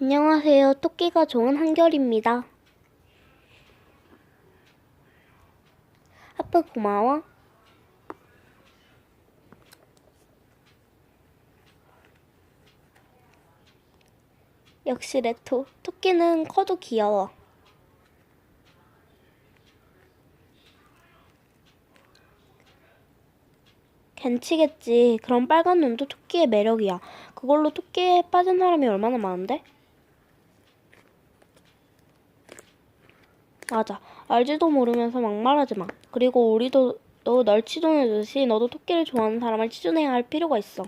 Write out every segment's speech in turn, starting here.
안녕하세요. 토끼가 좋은 한결입니다. 하프 고마워. 역시 레토. 토끼는 커도 귀여워. 괜찮겠지. 그런 빨간 눈도 토끼의 매력이야. 그걸로 토끼에 빠진 사람이 얼마나 많은데? 맞아. 알지도 모르면서 막말하지 마. 그리고 우리도 너 널 치존해주듯이 너도 토끼를 좋아하는 사람을 치존해야 할 필요가 있어.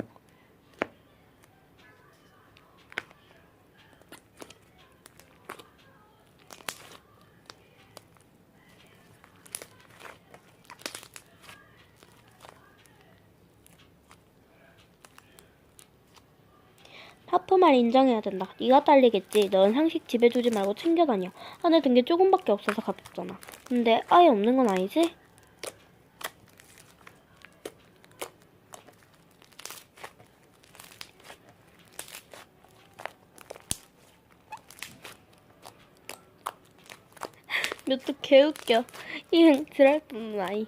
하프 말 인정해야 된다. 네가 딸리겠지. 넌 상식 집에 두지 말고 챙겨 다녀. 안에 든 게 조금밖에 없어서 가볍잖아. 근데 아예 없는 건 아니지? 묘도 개웃겨. 이응 드랄 뿐 아이.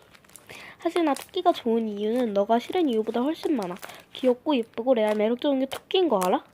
하지나 토끼가 좋은 이유는 너가 싫은 이유보다 훨씬 많아. 귀엽고 예쁘고 레알 매력적인 게 토끼인 거 알아?